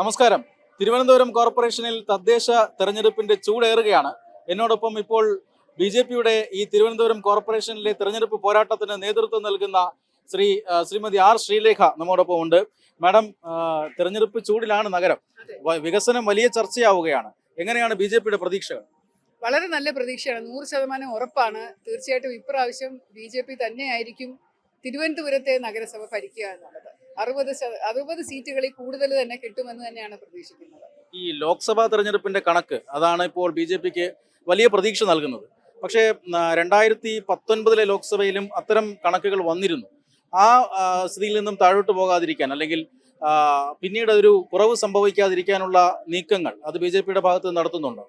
നമസ്കാരം. തിരുവനന്തപുരം കോർപ്പറേഷനിൽ തദ്ദേശ തെരഞ്ഞെടുപ്പിന്റെ ചൂടേറുകയാണ്. എന്നോടൊപ്പം ഇപ്പോൾ ബി ജെ പിയുടെ ഈ തിരുവനന്തപുരം കോർപ്പറേഷനിലെ തെരഞ്ഞെടുപ്പ് പോരാട്ടത്തിന് നേതൃത്വം നൽകുന്ന ശ്രീ ശ്രീമതി ആർ ശ്രീലേഖ നമ്മോടൊപ്പം ഉണ്ട്. മാഡം തെരഞ്ഞെടുപ്പ് ചൂടിലാണ് നഗരം. വികസനം വലിയ ചർച്ചയാവുകയാണ്. എങ്ങനെയാണ് ബി ജെ പിയുടെ പ്രതീക്ഷകൾ വളരെ നല്ല പ്രതീക്ഷയാണ്. നൂറ് ശതമാനം ഉറപ്പാണ്. തീർച്ചയായിട്ടും ഇപ്രാവശ്യം ബി ജെ പി തന്നെയായിരിക്കും തിരുവനന്തപുരത്തെ നഗരസഭ ഭരിക്കുക എന്നുള്ളത്. അറുപത് അറുപത് സീറ്റുകളിൽ കൂടുതൽ തന്നെ കിട്ടുമെന്ന് തന്നെയാണ് പ്രതീക്ഷിക്കുന്നത്. ഈ ലോക്സഭാ തെരഞ്ഞെടുപ്പിന്റെ കണക്ക് അതാണ് ഇപ്പോൾ ബി ജെ പിക്ക് വലിയ പ്രതീക്ഷ നൽകുന്നത്. പക്ഷേ രണ്ടായിരത്തി പത്തൊൻപതിലെ ലോക്സഭയിലും അത്തരം കണക്കുകൾ വന്നിരുന്നു. ആ ആ, സ്ഥിതിയിൽ നിന്നും താഴോട്ട് പോകാതിരിക്കാൻ അല്ലെങ്കിൽ പിന്നീട് ഒരു കുറവ് സംഭവിക്കാതിരിക്കാനുള്ള നീക്കങ്ങൾ അത് ബി ജെ പിയുടെ ഭാഗത്ത് നടത്തുന്നുണ്ടോ?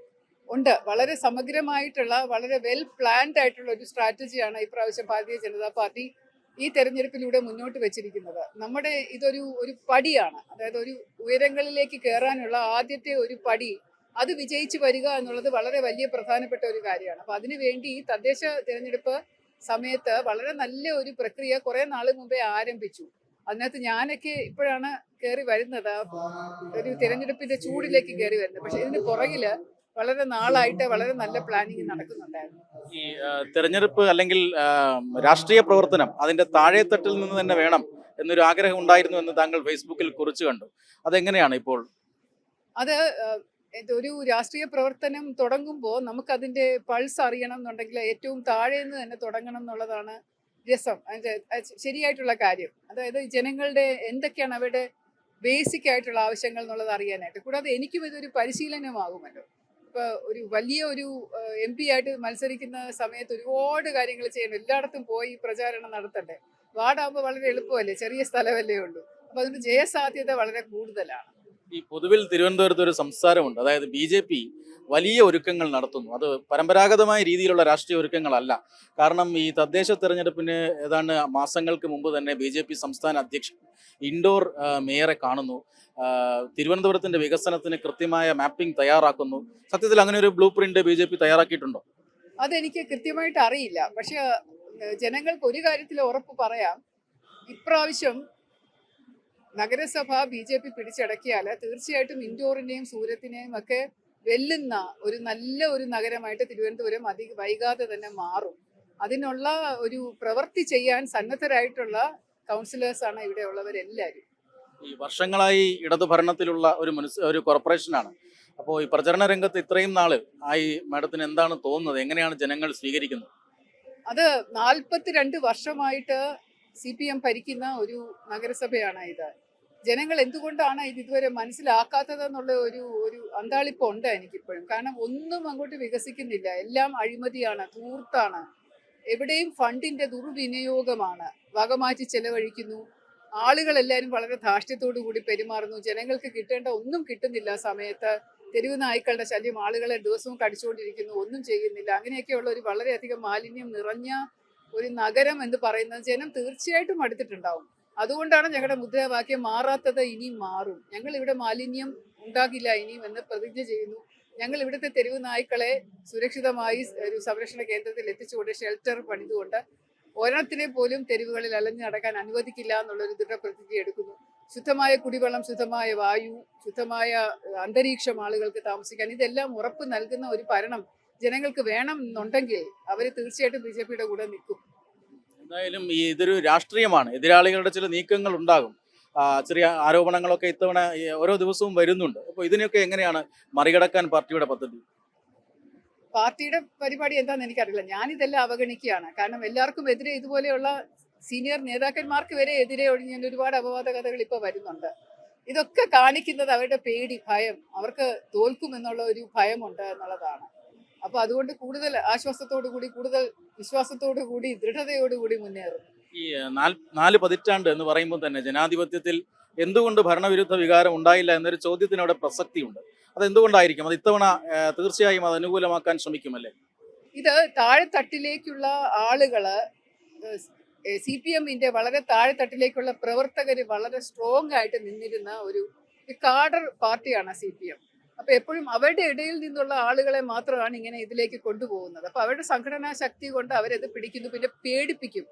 ഉണ്ട്. വളരെ സമഗ്രമായിട്ടുള്ള വളരെ വെൽ പ്ലാൻഡ് ആയിട്ടുള്ള ഒരു സ്ട്രാറ്റജിയാണ് ഇപ്രാവശ്യം ഭാരതീയ ജനതാ പാർട്ടി ഈ തെരഞ്ഞെടുപ്പിലൂടെ മുന്നോട്ട് വെച്ചിരിക്കുന്നത്. നമ്മുടെ ഇതൊരു ഒരു പടിയാണ്. അതായത് ഒരു ഉയരങ്ങളിലേക്ക് കയറാനുള്ള ആദ്യത്തെ ഒരു പടി അത് വിജയിച്ചു വരിക എന്നുള്ളത് വളരെ വലിയ പ്രധാനപ്പെട്ട ഒരു കാര്യമാണ്. അപ്പൊ അതിനുവേണ്ടി ഈ തദ്ദേശ തിരഞ്ഞെടുപ്പ് സമയത്ത് വളരെ നല്ല ഒരു പ്രക്രിയ കുറേ നാൾ മുമ്പേ ആരംഭിച്ചു. അതിനകത്ത് ഞാനൊക്കെ ഇപ്പോഴാണ് കയറി വരുന്നത്. ഒരു തിരഞ്ഞെടുപ്പിന്റെ ചൂടിലേക്ക് കയറി വരുന്നത്. പക്ഷെ ഇതിന് പുറകിൽ വളരെ നാളായിട്ട് വളരെ നല്ല പ്ലാനിങ് നടക്കുന്നുണ്ടായിരുന്നു. ഈ തെരഞ്ഞെടുപ്പ് അല്ലെങ്കിൽ രാഷ്ട്രീയ പ്രവർത്തനം അതിന്റെ താഴെത്തട്ടിൽ നിന്ന് തന്നെ വേണം എന്നൊരു ആഗ്രഹം ഉണ്ടായിരുന്നു എന്ന് താങ്കൾ ഫേസ്ബുക്കിൽ കുറിച്ചു കണ്ടു. അതെങ്ങനെയാണ് ഇപ്പോൾ? അത് ഒരു രാഷ്ട്രീയ പ്രവർത്തനം തുടങ്ങുമ്പോൾ നമുക്കതിന്റെ പൾസ് അറിയണം എന്നുണ്ടെങ്കിൽ ഏറ്റവും താഴെ നിന്ന് തന്നെ തുടങ്ങണം എന്നുള്ളതാണ് രസം. ശരിയായിട്ടുള്ള കാര്യം. അതായത് ജനങ്ങളുടെ എന്തൊക്കെയാണ് അവരുടെ ബേസിക് ആയിട്ടുള്ള ആവശ്യങ്ങൾ എന്നുള്ളത് അറിയാനായിട്ട്. കൂടാതെ എനിക്കും ഇതൊരു പരിശീലനമാകുമല്ലോ. ഇപ്പൊ ഒരു വലിയ ഒരു എം പി ആയിട്ട് മത്സരിക്കുന്ന സമയത്ത് ഒരുപാട് കാര്യങ്ങൾ ചെയ്യണം. എല്ലായിടത്തും പോയി പ്രചാരണം നടത്തണ്ടേ? വാർഡാകുമ്പോൾ വളരെ എളുപ്പമല്ലേ? ചെറിയ സ്ഥലമല്ലേ ഉള്ളൂ. അപ്പോൾ അതിന് ജയസാധ്യത വളരെ കൂടുതലാണ്. ഈ പൊതുവിൽ തിരുവനന്തപുരത്ത് ഒരു സംസാരമുണ്ട്. അതായത് ബി ജെ പി വലിയ ഒരുക്കങ്ങൾ നടത്തുന്നു. അത് പരമ്പരാഗതമായ രീതിയിലുള്ള രാഷ്ട്രീയ ഒരുക്കങ്ങളല്ല. കാരണം ഈ തദ്ദേശ തെരഞ്ഞെടുപ്പിന് ഏതാണ്ട് മാസങ്ങൾക്ക് മുമ്പ് തന്നെ ബി ജെ പി സംസ്ഥാന അധ്യക്ഷൻ ഇൻഡോർ മേയറെ കാണുന്നു. തിരുവനന്തപുരത്തിന്റെ വികസനത്തിന് കൃത്യമായ മാപ്പിംഗ് തയ്യാറാക്കുന്നു. സത്യത്തിൽ അങ്ങനെ ഒരു blue print B J P തയ്യാറാക്കിയിട്ടുണ്ടോ? അതെനിക്ക് കൃത്യമായിട്ട് അറിയില്ല. പക്ഷെ ജനങ്ങൾക്ക് ഒരു കാര്യത്തിൽ ഉറപ്പ് പറയാം. ഇപ്രാവശ്യം നഗരസഭ ബി ജെ പി പിടിച്ചടക്കിയാൽ തീർച്ചയായിട്ടും ഇൻഡോറിനെയും സൂര്യത്തിനെയും ഒക്കെ വെല്ലുന്ന ഒരു നല്ല ഒരു നഗരമായിട്ട് തിരുവനന്തപുരം അതി വൈകാതെ തന്നെ മാറും. അതിനുള്ള ഒരു പ്രവൃത്തി ചെയ്യാൻ സന്നദ്ധരായിട്ടുള്ള കൗൺസിലേഴ്സാണ് ഇവിടെ ഉള്ളവരെല്ലാവരും ഈ വർഷങ്ങളായി ഇടതു ഭരണത്തിലുള്ള ഒരു മുനിസി ഒരു കോർപ്പറേഷനാണ്. അപ്പോൾ ഈ പ്രചരണ രംഗത്ത് ഇത്രയും നാൾ ആയി മാഡത്തിന് എന്താണ് തോന്നുന്നത്? എങ്ങനെയാണ് ജനങ്ങൾ സ്വീകരിക്കുന്നത്? അത് നാൽപ്പത്തിരണ്ട് വർഷമായിട്ട് സി പി എം ഭരിക്കുന്ന ഒരു നഗരസഭയാണ് ഇത്. ജനങ്ങൾ എന്തുകൊണ്ടാണ് ഇത് ഇതുവരെ മനസ്സിലാക്കാത്തതെന്നുള്ള ഒരു ഒരു അന്താളിപ്പുണ്ട് എനിക്കിപ്പോഴും. കാരണം ഒന്നും അങ്ങോട്ട് വികസിക്കുന്നില്ല. എല്ലാം അഴിമതിയാണ് ധൂർത്താണ്. എവിടെയും ഫണ്ടിന്റെ ദുർവിനിയോഗമാണ്. വകമാറ്റി ചെലവഴിക്കുന്നു. ആളുകളെല്ലാവരും വളരെ ധാർഷ്ട്യത്തോടു കൂടി പെരുമാറുന്നു. ജനങ്ങൾക്ക് കിട്ടേണ്ട ഒന്നും കിട്ടുന്നില്ല സമയത്ത്. തെരുവ് നായ്ക്കളുടെ ശല്യം ആളുകളെ ദിവസവും കടിച്ചുകൊണ്ടിരിക്കുന്നു. ഒന്നും ചെയ്യുന്നില്ല. അങ്ങനെയൊക്കെയുള്ള ഒരു വളരെയധികം മാലിന്യം നിറഞ്ഞ ഒരു നഗരം എന്ന് പറയുന്നത് ജനം തീർച്ചയായിട്ടും അടുത്തിട്ടുണ്ടാവും. അതുകൊണ്ടാണ് ഞങ്ങളുടെ മുദ്രാവാക്യം മാറാത്തത് ഇനിയും മാറും. ഞങ്ങൾ ഇവിടെ മാലിന്യം ഉണ്ടാകില്ല ഇനിയും എന്ന് പ്രതിജ്ഞ ചെയ്യുന്നു. ഞങ്ങൾ ഇവിടുത്തെ തെരുവ് നായ്ക്കളെ സുരക്ഷിതമായി ഒരു സംരക്ഷണ കേന്ദ്രത്തിൽ എത്തിച്ചുകൊണ്ട് ഷെൽട്ടർ പണിതുകൊണ്ട് ഒരെണ്ണത്തിനെ പോലും തെരുവുകളിൽ അലഞ്ഞു നടക്കാൻ അനുവദിക്കില്ല എന്നുള്ളൊരു ദൃഢപ്രതിജ്ഞ എടുക്കുന്നു. ശുദ്ധമായ കുടിവെള്ളം ശുദ്ധമായ വായു ശുദ്ധമായ അന്തരീക്ഷം ആളുകൾക്ക് താമസിക്കാൻ ഇതെല്ലാം ഉറപ്പ് നൽകുന്ന ഒരു ഭരണം ജനങ്ങൾക്ക് വേണം എന്നുണ്ടെങ്കിൽ അവർ തീർച്ചയായിട്ടും ബി ജെ പിയുടെ കൂടെ നിൽക്കും. എന്തായാലും ഈ ഇതൊരു രാഷ്ട്രീയമാണ്. എതിരാളികളുടെ ചില നീക്കങ്ങൾ ഉണ്ടാകും. ചെറിയ ആരോപണങ്ങളൊക്കെ ഇത്തവണ ഓരോ ദിവസവും വരുന്നുണ്ട്. അപ്പോൾ ഇതിനൊക്കെ എങ്ങനെയാണ് മറികടക്കാൻ പാർട്ടിയുടെ പദ്ധതി? പാർട്ടിയുടെ പരിപാടി എന്താണെന്ന് എനിക്കറിയില്ല. ഞാനിതെല്ലാം അവഗണിക്കുകയാണ്. കാരണം എല്ലാവർക്കും എതിരെ ഇതുപോലെയുള്ള സീനിയർ നേതാക്കന്മാർക്ക് വരെ എതിരെ ഒഴിഞ്ഞ ഒരുപാട് അപവാദ കഥകൾ ഇപ്പോൾ വരുന്നുണ്ട്. ഇതൊക്കെ കാണിക്കുന്നത് അവരുടെ പേടി ഭയം അവർക്ക് തോൽക്കുമെന്നുള്ള ഒരു ഭയമുണ്ട് എന്നുള്ളതാണ്. അപ്പൊ അതുകൊണ്ട് കൂടുതൽ ആശ്വാസത്തോടു കൂടി കൂടുതൽ വിശ്വാസത്തോടു കൂടി ദൃഢതയോടു കൂടി മുന്നേറും. ഈ നാല് പതിറ്റാണ്ട് എന്ന് പറയുമ്പോൾ തന്നെ ജനാധിപത്യത്തിൽ എന്തുകൊണ്ട് ഭരണവിരുദ്ധ വികാരം ഉണ്ടായില്ല എന്നൊരു ചോദ്യത്തിന് അവിടെ പ്രസക്തിയുണ്ട്. അത് എന്തുകൊണ്ടായിരിക്കും അത് ഇത്തവണ തീർച്ചയായും അത് അനുകൂലമാക്കാൻ ശ്രമിക്കുമല്ലേ? ഇത് താഴെത്തട്ടിലേക്കുള്ള ആളുകൾ സി പി എമ്മിന്റെ വളരെ താഴെത്തട്ടിലേക്കുള്ള പ്രവർത്തകർ വളരെ സ്ട്രോങ് ആയിട്ട് നിന്നിരുന്ന ഒരു ഒരു കാഡർ പാർട്ടിയാണ് സി പി എം. അപ്പൊ എപ്പോഴും അവരുടെ ഇടയിൽ നിന്നുള്ള ആളുകളെ മാത്രമാണ് ഇങ്ങനെ ഇതിലേക്ക് കൊണ്ടുപോകുന്നത്. അപ്പൊ അവരുടെ സംഘടനാ ശക്തി കൊണ്ട് അവരത് പിടിക്കുന്നു പിന്നെ പേടിപ്പിക്കും.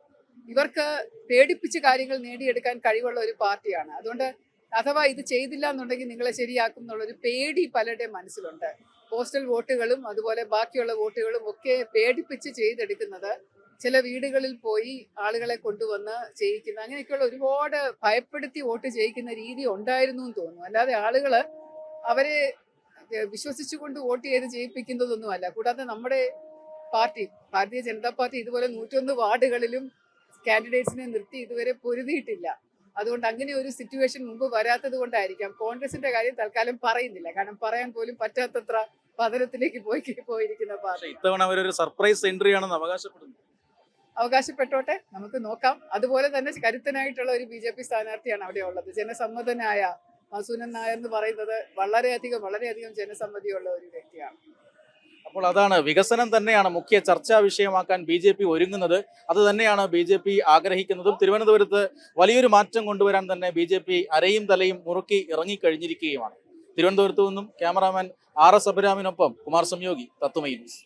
ഇവർക്ക് പേടിപ്പിച്ച് കാര്യങ്ങൾ നേടിയെടുക്കാൻ കഴിവുള്ള ഒരു പാർട്ടിയാണ്. അതുകൊണ്ട് അഥവാ ഇത് ചെയ്തില്ല എന്നുണ്ടെങ്കിൽ നിങ്ങളെ ശരിയാക്കും എന്നുള്ളൊരു പേടി പലരുടെയും മനസ്സിലുണ്ട്. പോസ്റ്റൽ വോട്ടുകളും അതുപോലെ ബാക്കിയുള്ള വോട്ടുകളും ഒക്കെ പേടിപ്പിച്ച് ചെയ്തെടുക്കുന്നത് ചില വീടുകളിൽ പോയി ആളുകളെ കൊണ്ടുവന്ന് ചെയ്യിക്കുന്ന അങ്ങനെയൊക്കെയുള്ള ഒരുപാട് ഭയപ്പെടുത്തി വോട്ട് ചെയ്യിക്കുന്ന രീതി ഉണ്ടായിരുന്നു എന്ന് തോന്നുന്നു. അല്ലാതെ ആളുകൾ അവരെ വിശ്വസിച്ചുകൊണ്ട് വോട്ട് ചെയ്ത് ജയിപ്പിക്കുന്നതൊന്നുമല്ല. കൂടാതെ നമ്മുടെ പാർട്ടി ഭാരതീയ ജനതാ പാർട്ടി ഇതുപോലെ നൂറ്റൊന്ന് വാർഡുകളിലും കാൻഡിഡേറ്റ്സിനെ നിർത്തി ഇതുവരെ പൊരുതിയിട്ടില്ല. അതുകൊണ്ട് അങ്ങനെ ഒരു സിറ്റുവേഷൻ മുമ്പ് വരാത്തത് കൊണ്ടായിരിക്കാം കോൺഗ്രസിന്റെ കാര്യം തൽക്കാലം പറയുന്നില്ല. കാരണം പറയാൻ പോലും പറ്റാത്തത്ര പതനത്തിലേക്ക് പോയി പോയിരിക്കുന്ന പാർട്ടി. ഇത്തവണ അവരൊരു സർപ്രൈസ് എൻട്രി ആണെന്ന് അവകാശപ്പെടുന്നു. അവകാശപ്പെട്ടോട്ടെ നമുക്ക് നോക്കാം. അതുപോലെ തന്നെ കരുത്തനായിട്ടുള്ള ഒരു ബി ജെ പി സ്ഥാനാർത്ഥിയാണ് അവിടെ ഉള്ളത് ജനസമ്മതനായ മസൂനൻ നായർ എന്ന് പറയുന്നത് വളരെയധികം വളരെയധികം ജനസമ്മതിയുള്ള ഒരു വ്യക്തിയാണ്. അപ്പോൾ അതാണ് വികസനം തന്നെയാണ് മുഖ്യ ചർച്ചാ വിഷയമാക്കാൻ ബി ജെ പി ഒരുങ്ങുന്നത്. അത് തന്നെയാണ് ബി ജെ പി ആഗ്രഹിക്കുന്നതും. തിരുവനന്തപുരത്ത് വലിയൊരു മാറ്റം കൊണ്ടുവരാൻ തന്നെ ബി ജെ പി അരയും തലയും മുറുക്കി ഇറങ്ങിക്കഴിഞ്ഞിരിക്കുകയുമാണ്. തിരുവനന്തപുരത്തു നിന്നും ക്യാമറാമാൻ ആർ എസ് അഭിരാമിനൊപ്പം കുമാർ സംയോഗി തത്വമൈ ന്യൂസ്.